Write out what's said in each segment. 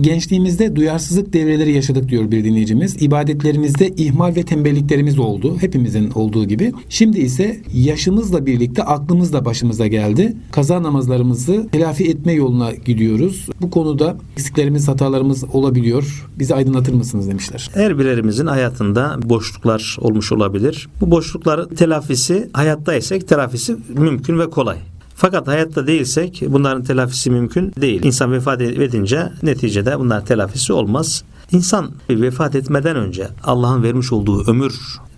Gençliğimizde duyarsızlık devreleri yaşadık diyor bir dinleyicimiz. İbadetlerimizde ihmal ve tembelliklerimiz oldu. Hepimizin olduğu gibi. Şimdi ise yaşımızla birlikte aklımız da başımıza geldi. Kaza namazlarımızı telafi etme yoluna gidiyoruz. Bu konuda eksiklerimiz, hatalarımız olabiliyor. Bizi aydınlatır mısınız demişler. Her birerimizin hayatında boşluklar olmuş olabilir. Bu boşlukları telafisi hayattaysak telafisi mümkün ve kolay. Fakat hayatta değilsek bunların telafisi mümkün değil. İnsan vefat edince neticede bunların telafisi olmaz. İnsan vefat etmeden önce Allah'ın vermiş olduğu ömür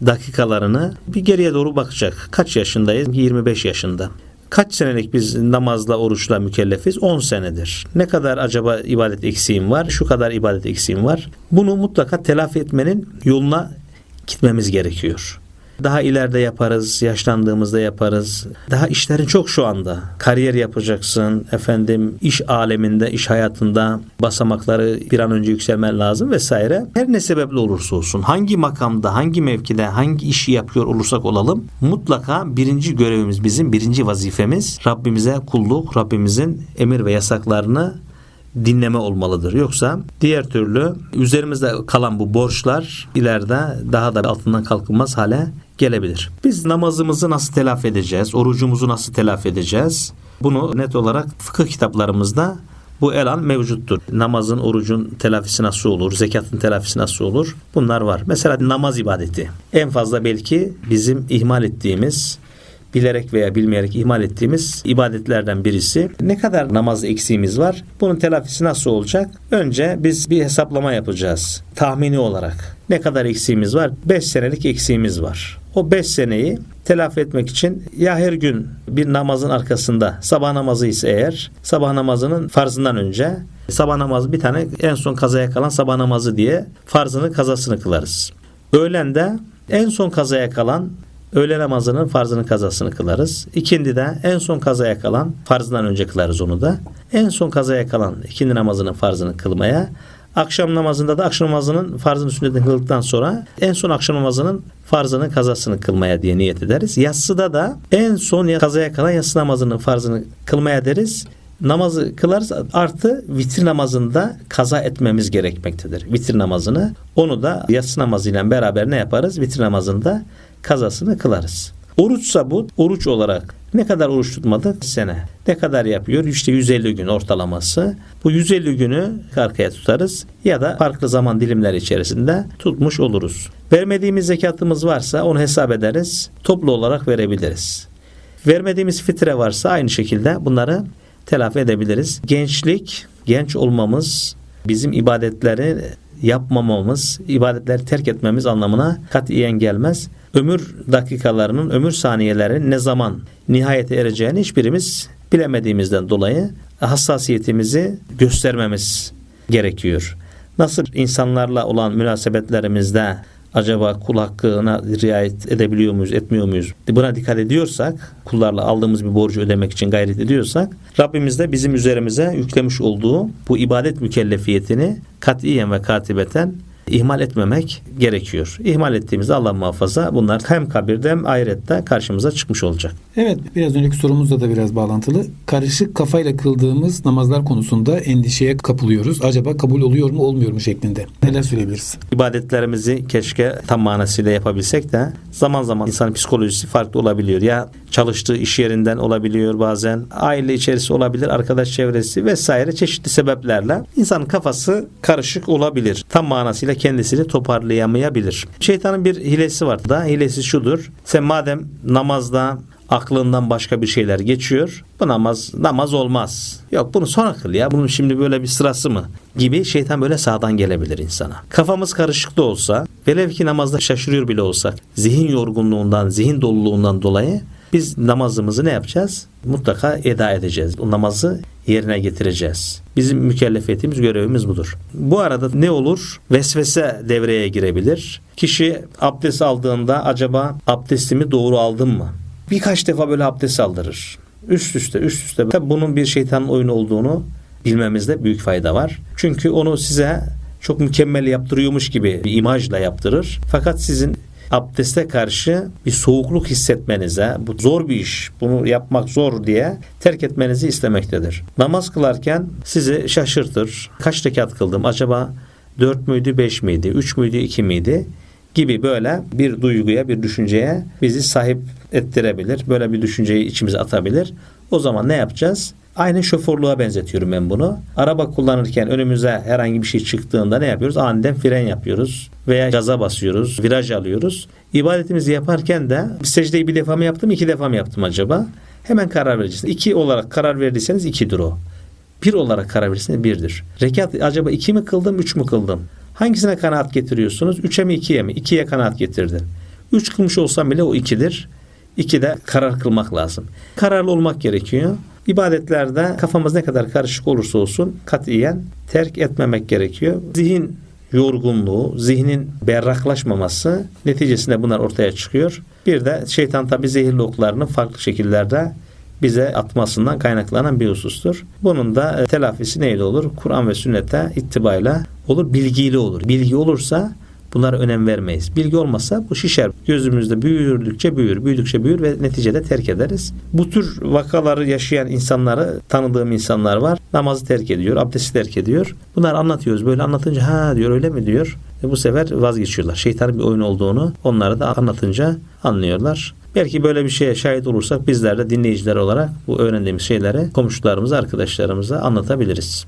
dakikalarını bir geriye doğru bakacak. Kaç yaşındayız? 25 yaşında. Kaç senelik biz namazla, oruçla mükellefiz? 10 senedir. Ne kadar acaba ibadet eksiğim var? Şu kadar ibadet eksiğim var. Bunu mutlaka telafi etmenin yoluna gitmemiz gerekiyor. Daha ileride yaparız, yaşlandığımızda yaparız. Daha işlerin çok şu anda. Kariyer yapacaksın, efendim iş aleminde, iş hayatında basamakları bir an önce yükselmen lazım vesaire. Her ne sebeple olursa olsun, hangi makamda, hangi mevkide, hangi işi yapıyor olursak olalım, mutlaka birinci görevimiz bizim, birinci vazifemiz Rabbimize kulluk, Rabbimizin emir ve yasaklarını dinleme olmalıdır. Yoksa diğer türlü üzerimizde kalan bu borçlar ileride daha da altından kalkılmaz hale gelebilir. Biz namazımızı nasıl telafi edeceğiz? Orucumuzu nasıl telafi edeceğiz? Bunu net olarak fıkıh kitaplarımızda bu elan mevcuttur. Namazın, orucun telafisi nasıl olur? Zekatın telafisi nasıl olur? Bunlar var. Mesela namaz ibadeti. En fazla belki bizim ihmal ettiğimiz bilerek veya bilmeyerek ihmal ettiğimiz ibadetlerden birisi. Ne kadar namaz eksiğimiz var? Bunun telafisi nasıl olacak? Önce biz bir hesaplama yapacağız. Tahmini olarak. Ne kadar eksiğimiz var? 5 senelik eksiğimiz var. O 5 seneyi telafi etmek için ya her gün bir namazın arkasında sabah namazı ise eğer sabah namazının farzından önce sabah namazı bir tane en son kazaya kalan sabah namazı diye farzını kazasını kılarız. Öğlende en son kazaya kalan Öğle namazının farzının kazasını kılarız. İkindi de en son kazaya kalan farzından önce kılarız onu da. En son kazaya kalan ikindi namazının farzını kılmaya. Akşam namazında da akşam namazının farzını sünnetin kıldıktan sonra en son akşam namazının farzının kazasını kılmaya diye niyet ederiz. Yatsıda da en son kazaya kalan yatsı namazının farzını kılmaya deriz namazı kılarız artı vitir namazında kaza etmemiz gerekmektedir. Vitir namazını onu da yatsı namazıyla beraber ne yaparız? Vitir namazında kazasını kılarız. Oruçsa bu oruç olarak ne kadar oruç tutmadık? Sene. Ne kadar yapıyor? İşte 150 gün ortalaması. Bu 150 günü arkaya tutarız ya da farklı zaman dilimleri içerisinde tutmuş oluruz. Vermediğimiz zekatımız varsa onu hesap ederiz. Toplu olarak verebiliriz. Vermediğimiz fitre varsa aynı şekilde bunları telafi edebiliriz. Gençlik, genç olmamız bizim ibadetleri yapmamamız, ibadetleri terk etmemiz anlamına katiyen gelmez. Ömür dakikalarının, ömür saniyelerinin ne zaman nihayete ereceğini hiçbirimiz bilemediğimizden dolayı hassasiyetimizi göstermemiz gerekiyor. Nasıl insanlarla olan münasebetlerimizde acaba kul hakkına riayet edebiliyor muyuz, etmiyor muyuz? Buna dikkat ediyorsak, kullarla aldığımız bir borcu ödemek için gayret ediyorsak, Rabbimiz de bizim üzerimize yüklemiş olduğu bu ibadet mükellefiyetini katiyen ve katibeten ihmal etmemek gerekiyor. İhmal ettiğimizde Allah muhafaza bunlar hem kabirde hem ahirette karşımıza çıkmış olacak. Evet biraz önceki sorumuzla da biraz bağlantılı. Karışık kafayla kıldığımız namazlar konusunda endişeye kapılıyoruz. Acaba kabul oluyor mu olmuyor mu şeklinde. Neler söyleyebiliriz? İbadetlerimizi keşke tam manasıyla yapabilsek de zaman zaman insan psikolojisi farklı olabiliyor. Ya çalıştığı iş yerinden olabiliyor bazen. Aile içerisi olabilir, arkadaş çevresi vesaire çeşitli sebeplerle insanın kafası karışık olabilir. Tam manasıyla kendisini toparlayamayabilir. Şeytanın bir hilesi var da hilesi şudur. Sen madem namazda aklından başka bir şeyler geçiyor. Bu namaz namaz olmaz. Yok bunu sonra kıl ya. Bunun şimdi böyle bir sırası mı? Gibi şeytan böyle sağdan gelebilir insana. Kafamız karışık da olsa, velev ki namazda şaşırıyor bile olsak, zihin yorgunluğundan, zihin doluluğundan dolayı biz namazımızı ne yapacağız? Mutlaka eda edeceğiz. Bu namazı yerine getireceğiz. Bizim mükellefiyetimiz, görevimiz budur. Bu arada ne olur? Vesvese devreye girebilir. Kişi abdest aldığında acaba abdestimi doğru aldım mı? Birkaç defa böyle abdest aldırır. Üst üste üst üste. Tabi bunun bir şeytanın oyunu olduğunu bilmemizde büyük fayda var. Çünkü onu size çok mükemmel yaptırıyormuş gibi bir imajla yaptırır. Fakat sizin abdeste karşı bir soğukluk hissetmenize, bu zor bir iş, bunu yapmak zor diye terk etmenizi istemektedir. Namaz kılarken sizi şaşırtır. Kaç rekat kıldım? Acaba 4 müydü, 5 miydi, 3 müydü, 2 miydi? gibi böyle bir duyguya, bir düşünceye bizi sahip ettirebilir. Böyle bir düşünceyi içimize atabilir. O zaman ne yapacağız? Aynı şoförlüğe benzetiyorum ben bunu. Araba kullanırken önümüze herhangi bir şey çıktığında ne yapıyoruz? Aniden fren yapıyoruz veya gaza basıyoruz, viraj alıyoruz. İbadetimizi yaparken de secdeyi bir defa mı yaptım, iki defa mı yaptım acaba? Hemen karar vereceksiniz. İki olarak karar verdiyseniz ikidir o. Bir olarak karar verirseniz birdir. Rekat acaba iki mi kıldım, üç mü kıldım? Hangisine kanaat getiriyorsunuz? Üçe mi ikiye mi? İkiye kanaat getirdin. Üç kılmış olsam bile o ikidir. İkide karar kılmak lazım. Kararlı olmak gerekiyor. İbadetlerde kafamız ne kadar karışık olursa olsun katiyen terk etmemek gerekiyor. Zihin yorgunluğu, zihnin berraklaşmaması neticesinde bunlar ortaya çıkıyor. Bir de şeytan tabi zehirli oklarını farklı şekillerde bize atmasından kaynaklanan bir husustur. Bunun da e, telafisi neyle olur? Kur'an ve sünnete ittibayla olur, bilgiyle olur. Bilgi olursa bunlara önem vermeyiz. Bilgi olmazsa bu şişer. Gözümüzde büyüdükçe büyür, büyüdükçe büyür ve neticede terk ederiz. Bu tür vakaları yaşayan insanları, tanıdığım insanlar var. Namazı terk ediyor, abdesti terk ediyor. Bunları anlatıyoruz. Böyle anlatınca ha diyor öyle mi diyor. Ve bu sefer vazgeçiyorlar. Şeytanın bir oyun olduğunu onlara da anlatınca anlıyorlar. Belki böyle bir şeye şahit olursak bizler de dinleyiciler olarak bu öğrendiğimiz şeyleri komşularımıza, arkadaşlarımıza anlatabiliriz.